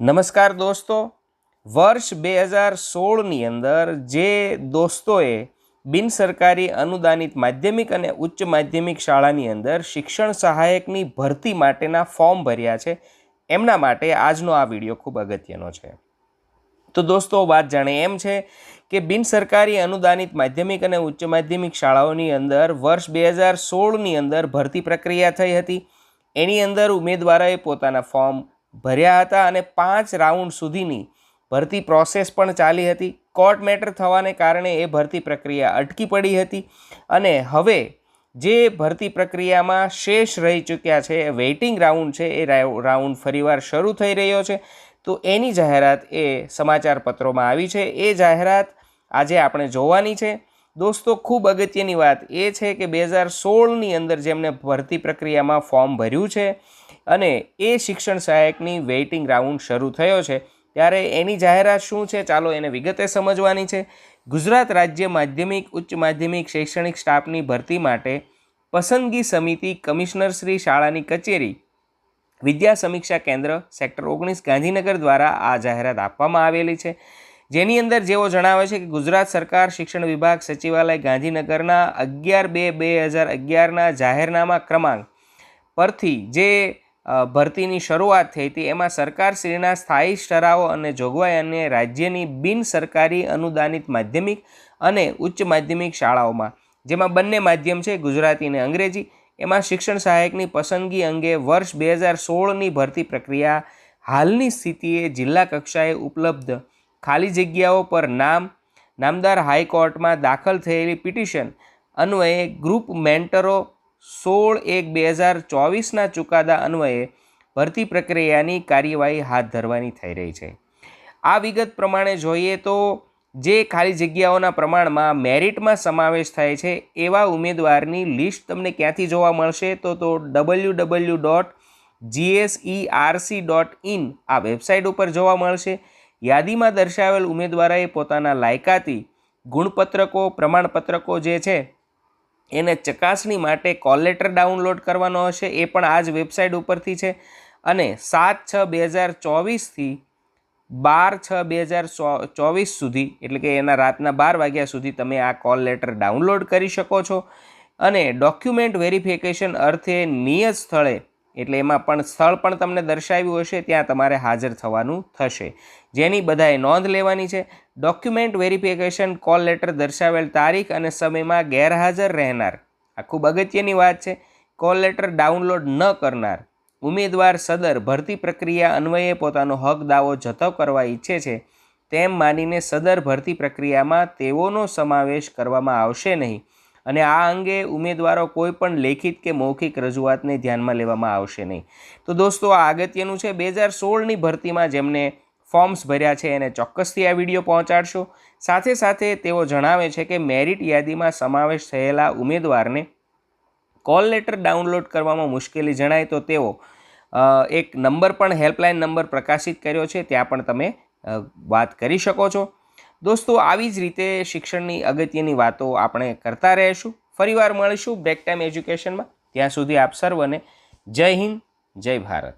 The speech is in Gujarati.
નમસ્કાર દોસ્તો. વર્ષ બે હજાર સોળની અંદર જે દોસ્તોએ બિનસરકારી અનુદાનિત માધ્યમિક અને ઉચ્ચ માધ્યમિક શાળાની અંદર શિક્ષણ સહાયકની ભરતી માટેના ફોર્મ ભર્યા છે, એમના માટે આજનો આ વીડિયો ખૂબ અગત્યનો છે. તો દોસ્તો, વાત જાણે એમ છે કે બિનસરકારી અનુદાનિત માધ્યમિક અને ઉચ્ચ માધ્યમિક શાળાઓની અંદર વર્ષ બે હજાર સોળની અંદર ભરતી પ્રક્રિયા થઈ હતી. એની અંદર ઉમેદવારોએ પોતાના ફોર્મ ભર્યા હતા અને પાંચ રાઉન્ડ સુધીની ભરતી પ્રોસેસ પણ ચાલી હતી. કોર્ટ મેટર થવાને કારણે એ ભરતી પ્રક્રિયા અટકી પડી હતી અને હવે જે ભરતી પ્રક્રિયામાં શેષ રહી ચૂક્યા છે વેઇટિંગ રાઉન્ડ છે, એ રાઉન્ડ ફરીવાર શરૂ થઈ રહ્યો છે. તો એની જાહેરાત એ સમાચાર પત્રોમાં આવી છે. એ જાહેરાત આજે આપણે જોવાની છે. દોસ્તો, ખૂબ અગત્યની વાત એ છે કે બે હજાર સોળની અંદર જેમને ભરતી પ્રક્રિયામાં ફોર્મ ભર્યું છે અને એ શિક્ષણ સહાયકની વેઇટિંગ રાઉન્ડ શરૂ થયો છે, ત્યારે એની જાહેરાત શું છે ચાલો એને વિગતે સમજવાની છે. ગુજરાત રાજ્ય માધ્યમિક, ઉચ્ચ માધ્યમિક શૈક્ષણિક સ્ટાફની ભરતી માટે પસંદગી સમિતિ કમિશનર શ્રી શાળાની કચેરી, વિદ્યા સમીક્ષા કેન્દ્ર, સેક્ટર ઓગણીસ ગાંધીનગર દ્વારા આ જાહેરાત આપવામાં આવેલી છે. જેની અંદર જેઓ જણાવે છે કે ગુજરાત સરકાર શિક્ષણ વિભાગ સચિવાલય ગાંધીનગરના અગિયાર બે બે હજાર અગિયારના જાહેરનામા ક્રમાંક પરથી જે ભરતીની શરૂઆત થઈ હતી, એમાં સરકારશ્રીના સ્થાયી ઠરાવો અને જોગવાઈ અને રાજ્યની બિન સરકારી અનુદાનિત માધ્યમિક અને ઉચ્ચ માધ્યમિક શાળાઓમાં, જેમાં બંને માધ્યમ છે, ગુજરાતી અને અંગ્રેજી, એમાં શિક્ષણ સહાયકની પસંદગી અંગે વર્ષ બે હજાર સોળની ભરતી પ્રક્રિયા હાલની સ્થિતિએ જિલ્લા કક્ષાએ ઉપલબ્ધ ખાલી જગ્યાઓ પર નામ, નામદાર હાઈકોર્ટમાં દાખલ થયેલી પિટિશન અન્વયે ગ્રુપ મેન્ટરો સોળ એક બે હજાર ચોવીસના ચુકાદા અન્વયે ભરતી પ્રક્રિયાની કાર્યવાહી હાથ ધરવાની થઈ રહી છે. આ વિગત પ્રમાણે જોઈએ તો જે ખાલી જગ્યાઓના પ્રમાણમાં મેરિટમાં સમાવેશ થાય છે એવા ઉમેદવારની લિસ્ટ તમને ક્યાંથી જોવા મળશે તો તો W W dot GSERC dot in આ વેબસાઇટ ઉપર જોવા મળશે. યાદીમાં દર્શાવેલ ઉમેદવારોએ પોતાના લાયકાતી ગુણપત્રકો, પ્રમાણપત્રકો જે છે, એને ચકાસણી માટે કોલ લેટર ડાઉનલોડ કરવાનો હશે. એ પણ આ જ વેબસાઇટ ઉપરથી છે. અને સાત છ બે હજાર ચોવીસથી બાર છ બે હજાર ચોવીસ સુધી, એટલે કે એના રાતના બાર વાગ્યા સુધી તમે આ કોલ લેટર ડાઉનલોડ કરી શકો છો. અને ડોક્યુમેન્ટ વેરિફિકેશન અર્થે નિયત સ્થળે એટલે એમાં પણ સ્થળ પણ તમને દર્શાવ્યું હશે, ત્યાં તમારે હાજર થવાનું થશે. જેની બધાએ નોંધ લેવાની છે ડોક્યુમેન્ટ વેરિફિકેશન કોલ લેટર દર્શાવેલ તારીખ અને સમયમાં ગેરહાજર રહેનાર. આ ખૂબ અગત્યની વાત છે કોલ લેટર ડાઉનલોડ ન કરનાર. ઉમેદવાર સદર ભરતી પ્રક્રિયા અન્વયે પોતાનો હક દાવો જતો કરવા ઈચ્છે છે, તેમ માનીને સદર ભરતી પ્રક્રિયામાં તેઓનો સમાવેશ કરવામાં આવશે નહીં. અને આ અંગે ઉમેદવારો કોઈ પણ લેખિત કે મૌખિક રજૂઆતને ધ્યાનમાં લેવામાં આવશે નહીં. તો દોસ્તો, આ અગત્યનું છે, બે હજાર સોળની ભરતીમાં જેમને ફોર્મ્સ ભર્યા છે, એને ચોક્કસથી આ વીડિયો પહોંચાડશો. સાથે સાથે તેઓ જણાવે છે કે મેરિટ યાદીમાં સમાવેશ થયેલા ઉમેદવારને કોલ લેટર ડાઉનલોડ કરવામાં મુશ્કેલી જણાય તો તેઓ એક નંબર પણ હેલ્પલાઇન નંબર પ્રકાશિત કર્યો છે, ત્યાં પણ તમે વાત કરી શકો છો. દોસ્તો, આવી જ રીતે શિક્ષણની અગત્યની વાતો આપણે કરતા રહીશું. ફરીવાર મળીશું બ્રેક ટાઈમ એજ્યુકેશનમાં. ત્યાં સુધી આપ સર્વને જય હિન્દ, જય ભારત.